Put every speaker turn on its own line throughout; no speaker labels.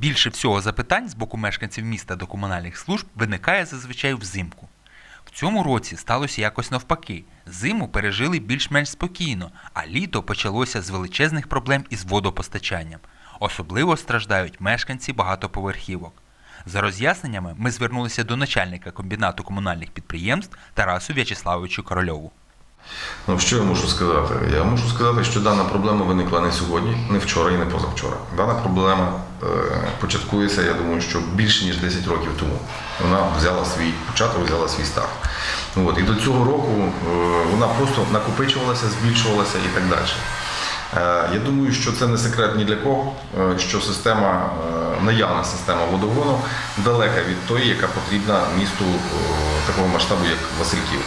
Більше всього запитань з боку мешканців міста до комунальних служб виникає зазвичай взимку. В цьому році сталося якось навпаки. Зиму пережили більш-менш спокійно, а літо почалося з величезних проблем із водопостачанням. Особливо страждають мешканці багатоповерхівок. За роз'ясненнями ми звернулися до начальника комбінату комунальних підприємств Тарасу В'ячеславовичу Корольову.
Ну, що я можу сказати? Я можу сказати, що дана проблема виникла не сьогодні, не вчора і не позавчора. Дана проблема е, початкується, я думаю, що більше ніж 10 років тому. Вона взяла свій початок, взяла свій старт. От, і до цього року е, вона просто накопичувалася, збільшувалася і так далі. Е, Я думаю, що це не секрет ні для кого, е, що система, е, наявна система водогону далека від тої, яка потрібна місту е, такого масштабу, як Васильків.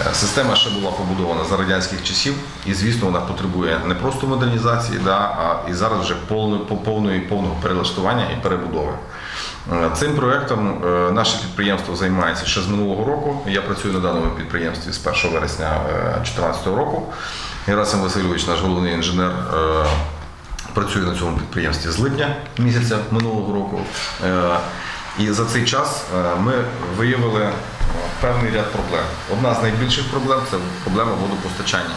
Е, Система ще була побудована за радянських часів, і звісно, вона потребує не просто модернізації, да, а і зараз вже повної повного перелаштування і перебудови. Е, Цим проектом е, наше підприємство займається ще з минулого року. Я працюю на даному підприємстві з 1 вересня 2014 року. Герасим Васильович, наш головний інженер, працює на цьому підприємстві з липня місяця минулого року. І за цей час ми виявили певний ряд проблем. Одна з найбільших проблем це проблема водопостачання.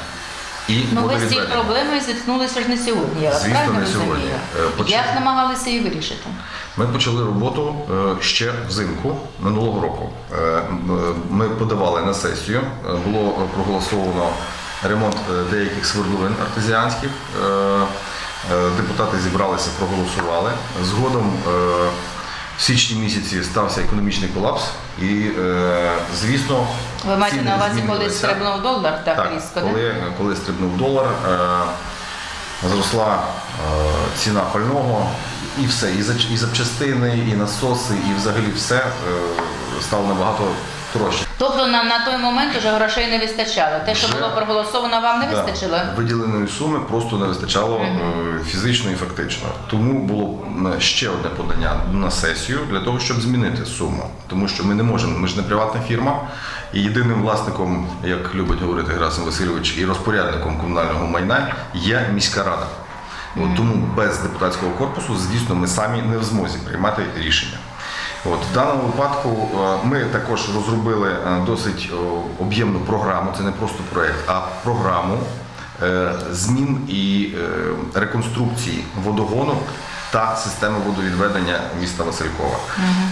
І
Ну, ви з цією проблемою зіткнулися ж не сьогодні, я
Звісно, не сьогодні.
розумію?
Е.
Як намагалися її вирішити?
Ми почали роботу е, ще взимку минулого року. Е, Ми подавали на сесію, було проголосовано ремонт деяких свердловин артезіанських. Депутати зібралися, проголосували. Згодом в січні місяці стався економічний колапс, і, е, звісно,
Ви маєте на увазі, коли стрибнув долар так,
Так,
різко,
коли, коли стрибнув долар, е, зросла е, ціна пального і все, і, за, і запчастини, і насоси, і взагалі все е, стало набагато дорожче.
Тобто на, на той момент уже грошей не вистачало. Те, що
Вже-
було проголосовано, вам не
Да.
вистачило?
Виділеної суми просто не вистачало е, фізично і фактично. Тому було ще одне подання на сесію для того, щоб змінити суму. Тому що ми не можемо, ми ж не приватна фірма, і єдиним власником, як любить говорити Герасим Васильович, і розпорядником комунального майна є міська рада. Тому без депутатського корпусу, звісно, ми самі не в змозі приймати рішення. От, в даному випадку е, ми також розробили е, досить об'ємну програму, це не просто проєкт, а програму е, змін і е, реконструкції водогону та системи водовідведення міста Василькова.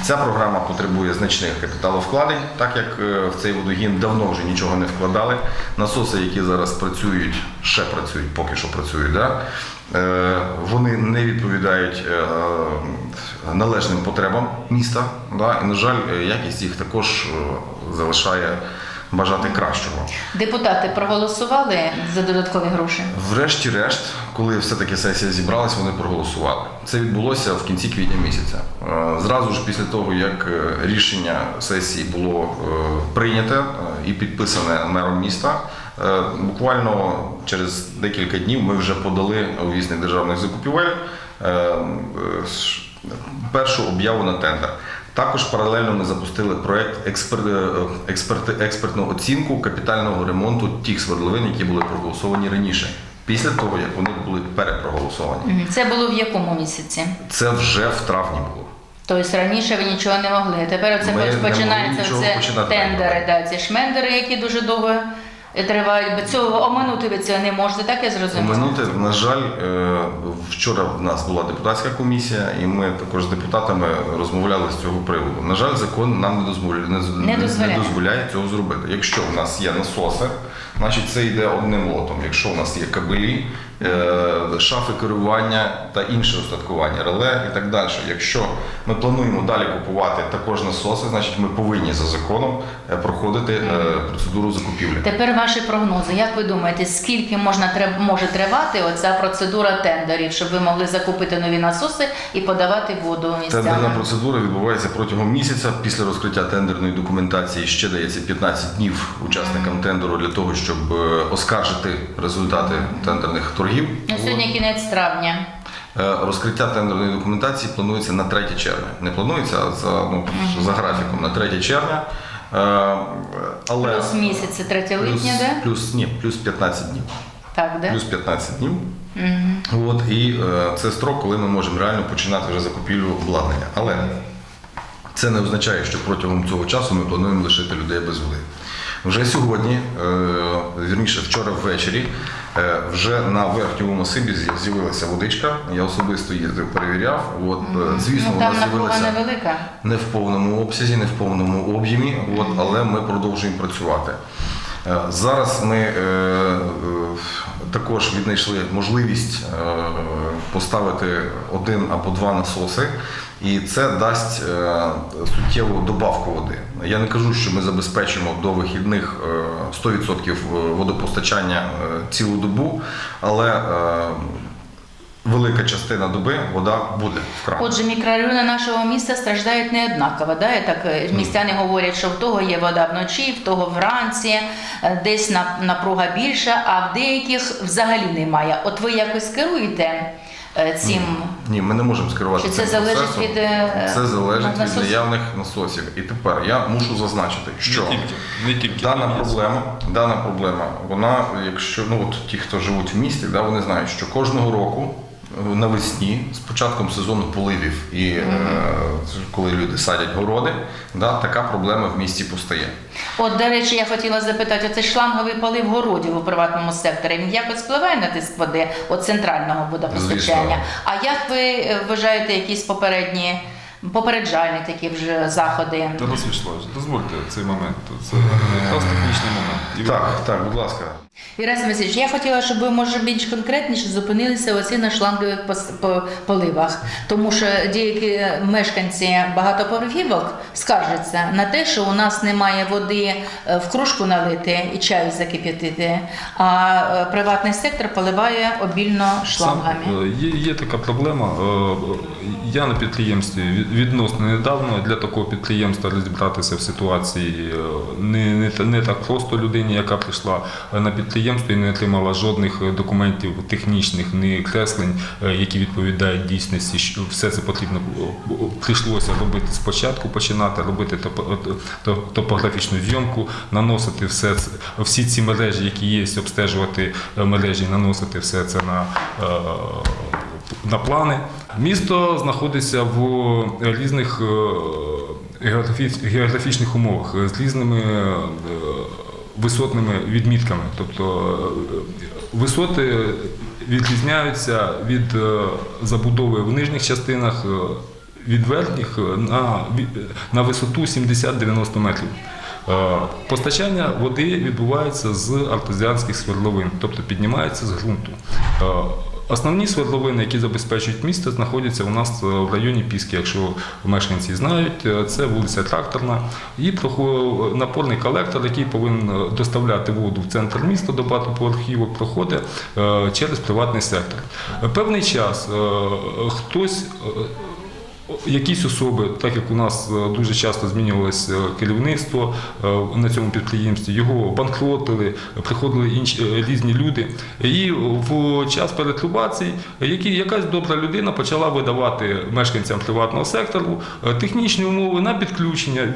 Ця програма потребує значних капіталовкладень, так як е, в цей водогін давно вже нічого не вкладали. Насоси, які зараз працюють, ще працюють, поки що працюють. Да? Е, Вони не відповідають е, належним потребам міста. Да? І, на жаль, якість їх також е, залишає бажати кращого.
Депутати проголосували за додаткові гроші?
Врешті-решт, коли все-таки сесія зібралась, вони проголосували. Це відбулося в кінці квітня місяця. Зразу ж після того, як рішення сесії було прийняте і підписане мером міста, буквально через декілька днів ми вже подали у вісник державних закупівель е, е, першу об'яву на тендер. Також паралельно ми запустили проект експер... е, експерти... експертну оцінку капітального ремонту тих свердловин, які були проголосовані раніше, після того як вони були перепроголосовані.
Це було в якому місяці?
Це вже в травні було.
Тобто раніше ви нічого не могли. Тепер це починається це тендери, да, ці шмендери, які дуже довго тривають. Бо цього оминути ви це не можете, так я зрозумів?
Минути, на жаль, е, вчора в нас була депутатська комісія, і ми також з депутатами розмовляли з цього приводу. На жаль, закон нам не дозволяє, не,
Не дозволяє.
не дозволяє цього зробити. Якщо в нас є насоси, значить це йде одним лотом. Якщо в нас є кабелі, е, шафи керування та інше устаткування, реле і так далі. Якщо ми плануємо далі купувати також насоси, значить ми повинні за законом е, проходити е, процедуру закупівлі.
Тепер ваші прогнози. Як ви думаєте, скільки можна може тривати оця процедура тендерів, щоб ви могли закупити нові насоси і подавати воду
Тендерна процедура відбувається протягом місяця. Після розкриття тендерної документації ще дається 15 днів учасникам тендеру для того, щоб е, оскаржити результати тендерних торгів.
Ну, сьогодні кінець травня.
Е, Розкриття тендерної документації планується на 3 червня. Не планується, а за, ну, за графіком на 3 червня. Е, Але
Плюс місяць, це 3
плюс,
липня, да?
плюс, ні, плюс 15 днів.
Так, да?
Плюс 15 днів.
Мгм.
От, і е, це строк, коли ми можемо реально починати вже закупівлю обладнання. Але це не означає, що протягом цього часу ми плануємо лишити людей без води. Вже сьогодні, е, вірніше, вчора ввечері, е, вже на верхньому масиві з'явилася водичка. Я особисто їздив, перевіряв. От, е, звісно,
ну,
вона
там
з'явилася
невелика.
не в повному обсязі, не в повному об'ємі, от, але ми продовжуємо працювати. Зараз ми також віднайшли можливість поставити один або два насоси, і це дасть е, суттєву добавку води. Я не кажу, що ми забезпечимо до вихідних е, 100% водопостачання е, цілу добу, але е, велика частина доби вода буде в кранах.
Отже, мікрорайони нашого міста страждають неоднаково. Да? І так е, містяни говорять, що в того є вода вночі, в того вранці, е, десь на- напруга більша, а в деяких взагалі немає. От ви якось керуєте е, цим.
Ні, ми не можемо скерувати.
Чи це залежить від, е,
це залежить від наявних насосів. І тепер я мушу зазначити, що
Не тільки, не тільки
дана проблема, дана проблема, вона, якщо ну от ті, хто живуть в місті, да, вони знають, що кожного року. Навесні з початком сезону поливів і е, коли люди садять городи, да, така проблема в місті постає.
От, до речі, я хотіла запитати, оцей шланговий полив городів у приватному секторі, він якось впливає на тиск води от центрального водопостачання?
Звісно.
А як ви е, вважаєте якісь попередні, попереджальні такі вже заходи?
Вячеславович, дозвольте цей момент. Це якраз технічний момент. І
Так, так, будь ласка.
Ірас Васильович, я хотіла, щоб ви може більш конкретніше зупинилися оці на шлангових поливах, тому що деякі мешканці багатоповерхівок скаржаться на те, що у нас немає води е, в кружку налити і чаю закип'ятити, а е, приватний сектор поливає обільно шлангами.
Сам, е, є, є така проблема. Я на підприємстві відносно недавно для такого підприємства розібратися в ситуації не, не, не так просто людині, яка прийшла на підприємство і не отримала жодних е, документів технічних, ні креслень, е, які відповідають дійсності. що Все це потрібно е, прийшлося робити спочатку, починати робити топографічну зйомку, наносити все всі ці мережі, які є, обстежувати мережі, наносити все це на, на плани. Місто знаходиться в різних географічних умовах з різними висотними відмітками. Тобто е, висоти відрізняються від е, забудови в нижніх частинах. е, Від верхніх на, на висоту 70-90 метрів. Постачання води відбувається з артезіанських свердловин, тобто піднімається з ґрунту. Е, Основні свердловини, які забезпечують місто, знаходяться у нас е, в районі Піски, якщо мешканці знають, Е, це вулиця Тракторна. І прохо- напорний колектор, який повинен е, доставляти воду в центр міста до багатоповерхівок, проходить е, через приватний сектор. Е, Певний час е, хтось. Якісь особи, так як у нас е, дуже часто змінювалося е, керівництво е, на цьому підприємстві, його банкротили, приходили інші різні люди. І в час перетрубацій якась добра людина почала видавати мешканцям приватного сектору технічні умови на підключення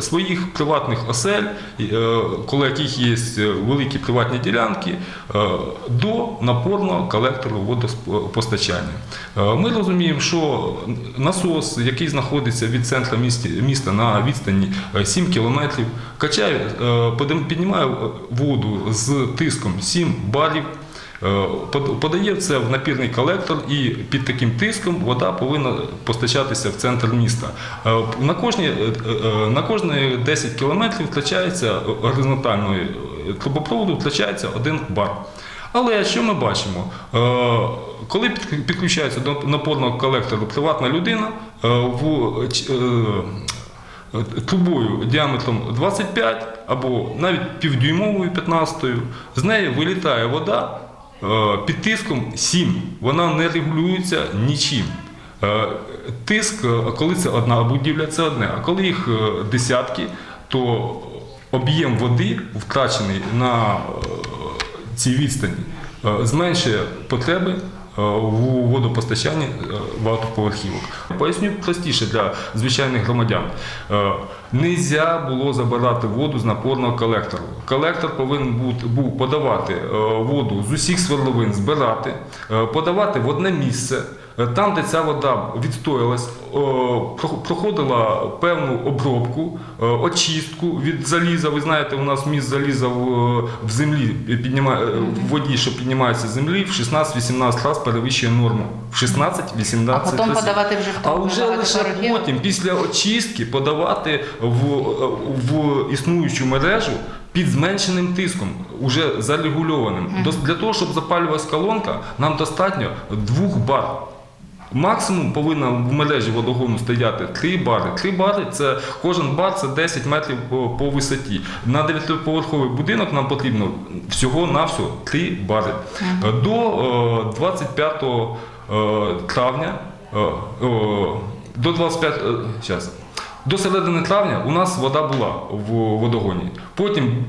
своїх приватних осель, коло яких є великі приватні ділянки, до напорного колектору водопостачання. Ми розуміємо, що насос, який знаходиться від центру міста на відстані е, 7 кілометрів, качає, е, піднімає воду з тиском 7 барів. е, Подає це в напірний колектор, і під таким тиском вода повинна постачатися в центр міста. Е, На кожні, е, е, на кожні 10 кілометрів втрачається горизонтальної е, трубопроводу втрачається один бар. Але що ми бачимо? Е, Коли підключається до напорного колектору приватна людина е, в е, трубою діаметром 25 або навіть півдюймовою 15, з неї вилітає вода під тиском 7. Вона не регулюється нічим. Тиск, коли це одна будівля, це одне, а коли їх десятки, то об'єм води, втрачений на цій відстані, е, зменшує потреби е, в водопостачанні е, багатоповерхівок. Поясню простіше для звичайних громадян. Нельзя було забирати воду з напорного колектору. Колектор повинен був подавати воду з усіх свердловин, збирати, подавати в одне місце. Е, Там, де ця вода відстоялась, е, про- проходила певну обробку, е, очистку від заліза. Ви знаєте, у нас міст заліза в, землі піднімає в воді, що піднімається з землі, в 16-18 разів перевищує норму. В 16-18
А потім
разів.
подавати вже в
А вже лише потім, після очистки, подавати в, в існуючу мережу під зменшеним тиском, уже зарегульованим. Для того, щоб запалювалась колонка, нам достатньо двох бар. Максимум повинна в мережі водогону стояти 3 бари. 3 бари це кожен бар це 10 метрів по, по висоті. На 9-поверховий будинок нам потрібно всього на всього 3 бари. До е, 25 е, травня е, о, до 25 е, щас. До середини травня у нас вода була в водогоні. Потім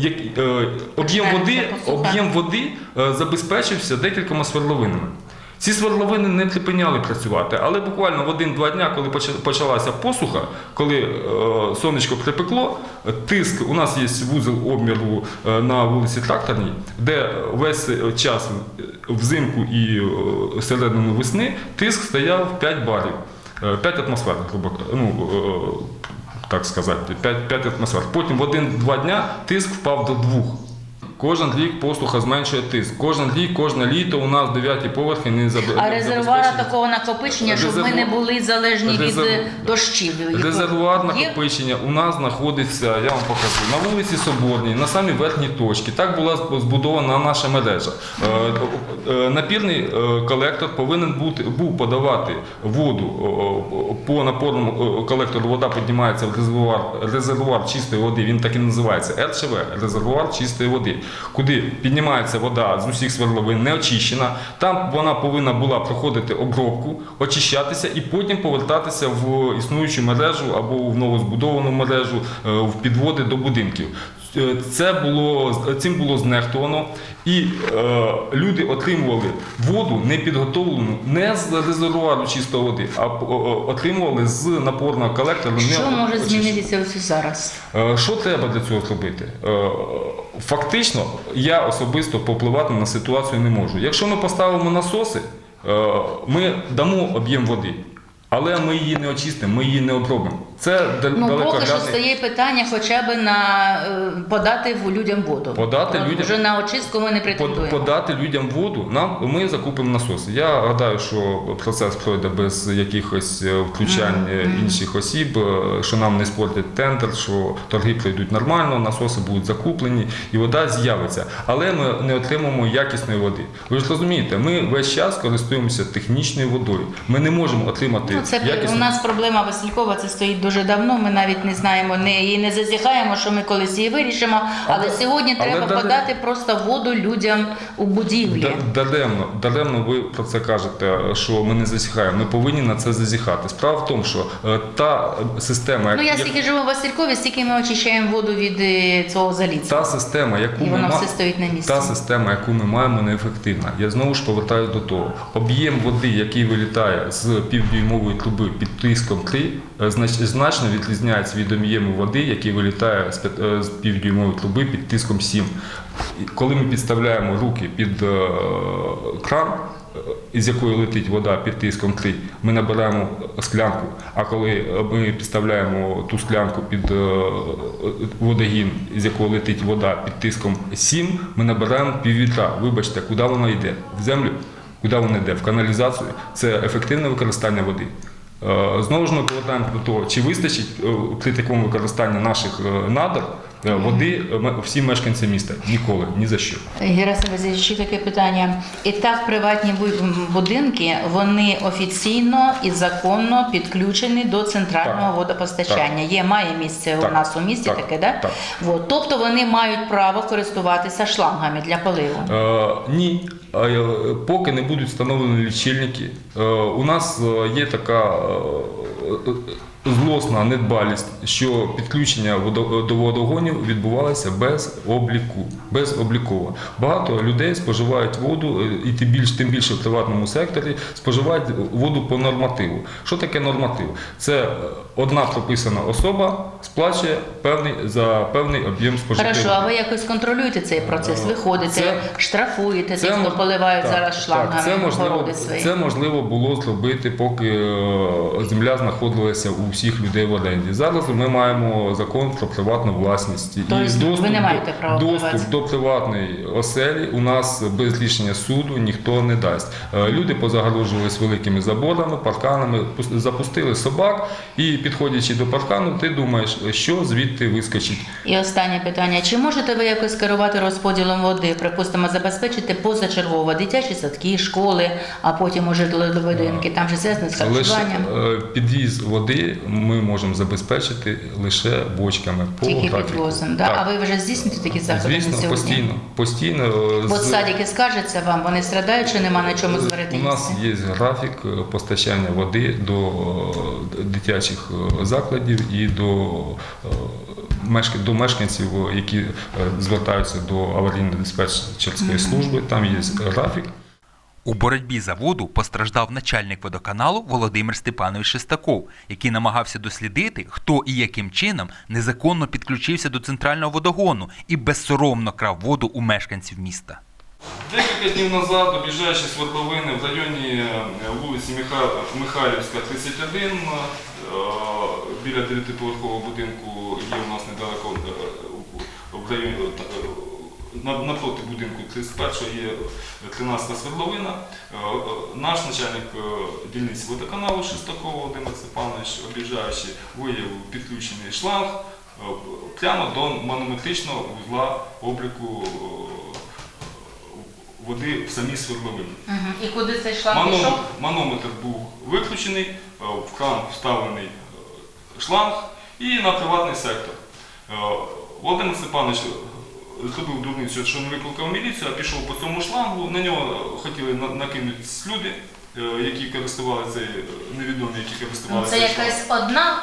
е, е, об'єм води, об'єм води е, забезпечився декількома свердловинами. Ці свердловини не припиняли працювати, але буквально в один-два дня, коли почалася посуха, коли сонечко припекло, тиск, у нас є вузол обміру на вулиці Тракторній, де весь час взимку і середину весни тиск стояв 5 барів, 5 атмосфер, грубо ну, е, так сказати, 5, 5 атмосфер. Потім в один-два дня тиск впав до 2. Кожен рік послуха зменшує тиск. Кожен рік, кожне літо у нас дев'яті поверхи не заб...
А резервуара такого накопичення, щоб ми не були залежні від
Резерву-
е, дощів.
Резервуар накопичення у нас знаходиться, я вам покажу, на вулиці Соборній, на самій верхній точці. Так була зб- збудована наша мережа. Е, е, Напірний е, колектор повинен бути, був подавати воду по напорному колектору. Вода піднімається в резервуар, резервуар чистої води. Він так і називається РЧВ, резервуар чистої води, куди піднімається вода з усіх свердловин, не очищена. Там вона повинна була проходити обробку, очищатися і потім повертатися в існуючу мережу або в новозбудовану мережу е, в підводи до будинків. Е, Це було цим було знехтовано, і е, люди отримували воду не підготовлену не з резервуару чистої води, а о- отримували з напорного колектора. не
Що може
очищену.
змінитися ось зараз?
Е, Що треба для цього зробити? Е, Фактично, я особисто повпливати на ситуацію не можу. Якщо ми поставимо насоси, е, ми дамо об'єм води, але ми її не очистимо, ми її не обробимо. Це
Ну, поки що стає питання хоча б на е, подати людям воду.
Подати людям-
Вже на очистку ми не претендуємо.
подати людям воду, нам ми закупимо насоси. Я гадаю, що процес пройде без якихось е, втручань е, інших осіб, е, що нам не спортять тендер, що торги пройдуть нормально, насоси будуть закуплені і вода з'явиться. Але ми не отримаємо якісної води. Ви ж розумієте, ми весь час користуємося технічною водою. Ми не можемо отримати
Ну, це
якісну
у нас проблема Василькова, це стоїть дуже давно. Ми навіть не знаємо, не і не зазіхаємо, що ми колись її вирішимо. Але,
Але-
сьогодні
але
треба
дали-
подати просто воду людям у будівлі.
Даремно, даремно ви про це кажете, що ми не зазіхаємо. Ми повинні на це зазіхати. Справа в тому, що е, та система,
Ну я
як-
стільки живу в Василькові, стільки ми очищаємо воду від е, цього заліза.
Та система, яку
І
ми
воно
ма-
все стоїть на місці.
Та система, яку ми маємо, неефективна. Я знову ж повертаюся до того. Об'єм води, який вилітає з півдюймової труби під тиском 3, е, знач- значно відрізняється від об'єму води, який вилітає з е, півдюймової труби під тиском 7. Коли ми підставляємо руки під е, кран, е, із якої летить вода під тиском 3, ми набираємо склянку. А коли ми підставляємо ту склянку під водогін, з якого летить вода під тиском 7, ми набираємо піввітра. Вибачте, куди вона йде? В землю? Куди вона йде? В каналізацію. Це ефективне використання води. Е, Знову ж ми повертаємося до того, чи вистачить е, при такому використанні наших е, надр води всім мешканцям міста? Ніколи, ні за що.
Герасим Васильович, ще таке питання. І так приватні будинки вони офіційно і законно підключені до центрального
Так.
водопостачання. Є має місце
Так.
у нас у місті
Так.
таке, да?
Так.
От. Тобто вони мають право користуватися шлангами для поливу.
Е, ні, поки не будуть встановлені лічильники. Е, у нас е, є така е, е, злосна недбалість, що підключення до водогонів відбувалося без обліку, безобліково. Багато людей споживають воду, е, і тим більше, тим більше в приватному секторі споживають воду по нормативу. Що таке норматив? Це е, одна прописана особа сплачує певний за певний об'єм спожиття.
Хорошо, а ви якось контролюєте цей процес? Ви ходите,
Це-
штрафуєте
мож-
поливають
так,
зараз шлангами
Так, це можливо,
свої?
це можливо було зробити, поки е, земля знаходилася у всіх людей в оренді. Зараз ми маємо закон про приватну власність.
Тобто ви не маєте права
доступ до приватної оселі у нас без рішення суду ніхто не дасть. Е, Люди позагороджувались великими заборами, парканами, запустили собак, і підходячи до паркану, ти думаєш, що звідти вискочить.
І останнє питання: чи можете ви якось керувати розподілом води? Припустимо, забезпечити позачергово дитячі садки, школи, а потім уже будинки, там же зв'язано з харчуванням.
е, підвіз води ми можемо забезпечити лише бочками по
Тільки підвозом, да?
Так.
а ви вже здійснюєте такі заходи
Звісно,
сьогодні?
постійно. постійно е,
От
з-
садики скаржаться вам, вони страдають, чи нема на чому зварити
У нас є графік е, постачання води до е, дитячих е, закладів і до, е, до мешканців, е, які е, звертаються до аварійно-диспетчерської служби. Там є графік.
У боротьбі за воду постраждав начальник водоканалу Володимир Степанович Шестаков, який намагався дослідити, хто і яким чином незаконно підключився до центрального водогону і безсоромно крав воду у мешканців міста.
Декілька днів назад, об'їжджаючи свердловини в районі е, вулиці Михайлівська, 31, е, біля дев'ятиповерхового будинку є у нас недалеко е, в районі, напроти будинку 31 є 13 свердловина. Наш начальник дільниці водоканалу Шестакова Володимир Степанович, об'їжджаючи, виявив підключений шланг прямо до манометричного вузла обліку води в самій свердловині.
Мгм. І куди цей шланг
Маном-
пішов?
Манометр був виключений, е, в кран вставлений е, шланг і на приватний сектор. Е, Володимир Степанович зробив дурницю, що не викликав міліцію, а пішов по цьому шлангу. На нього хотіли на- накинутись люди, які користували цей невідомі, які
Ну,
користували
це
цей шланг.
якась одна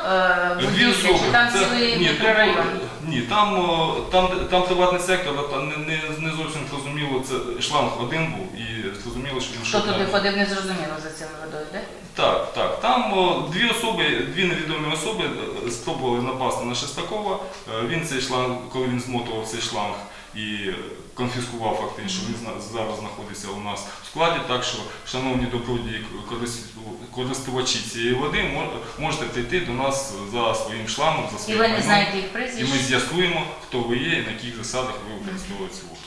е, будівля, чи там
Це-
цілий
ні, ні, там, там, там приватний сектор, а там не, не, не зрозуміло, це шланг один був і зрозуміло, що він
Хто туди
далі.
ходив, не зрозуміло за цим водою, де?
Так, так. Там о, дві особи, дві невідомі особи е, спробували напасти на Шестакова. Е, Він цей шланг, коли він змотував цей шланг і конфіскував фактично, він зна- зараз знаходиться у нас в складі. Так що, шановні добродії корис- користувачі цієї води, мо- можете прийти до нас за своїм шлангом, за
І
своїм
ви не
майном.
знаєте їх
І
прізвищ?
ми з'ясуємо, хто ви є і на яких засадах ви використовуєте цю воду.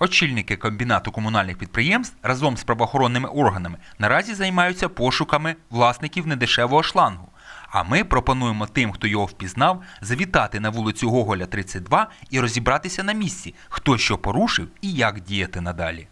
Очільники комбінату комунальних підприємств разом з правоохоронними органами наразі займаються пошуками власників недешевого шлангу. А ми пропонуємо тим, хто його впізнав, завітати на вулицю Гоголя 32 і розібратися на місці, хто що порушив і як діяти надалі.